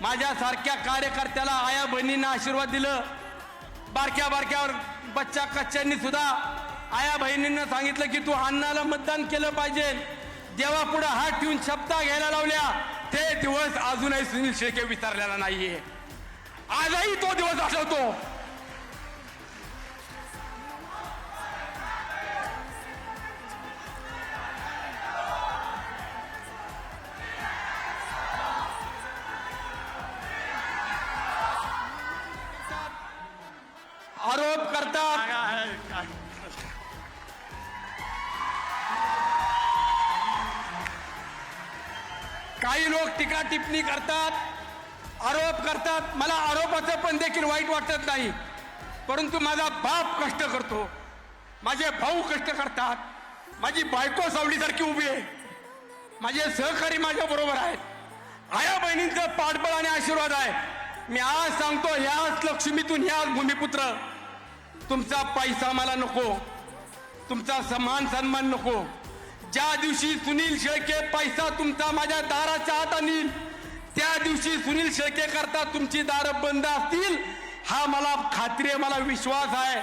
माझ्यासारख्या कार्यकर्त्याला आया बहिणींना आशीर्वाद दिलं. बारक्या बारक्यावर बच्चा कच्च्यांनी सुद्धा आया बहिणींना सांगितलं की तू अण्णाला मतदान केलं पाहिजे. जेव्हा पुढे हात ठेवून शब्दा घ्यायला लावल्या. ते दिवस अजूनही सुनील शेळके विसरलेला नाहीये. आजही तो दिवस आठवतो. आरोप करतात. काही लोक टीका टिप्पणी करतात आरोप करतात. मला आरोपाचं पण देखील वाईट वाटत नाही परंतु माझा बाप कष्ट करतो. माझे भाऊ कष्ट करतात. माझी बायको सावलीसारखी उभी आहे. माझे सहकारी माझ्या बरोबर आहेत. आया बहिणींचं पाठबळ आणि आशीर्वाद आहे. मी आज सांगतो ह्याच लक्ष्मीतून ह्याच भूमिपुत्र तुमचा पैसा मला नको तुमचा समान सन्मान नको. ज्या दिवशी सुनील शेळके पैसा तुमचा माझ्या दाराच्या आत आणील त्या दिवशी सुनील शेळके करता तुमची दारं बंद असतील हा मला खात्री आहे मला विश्वास आहे.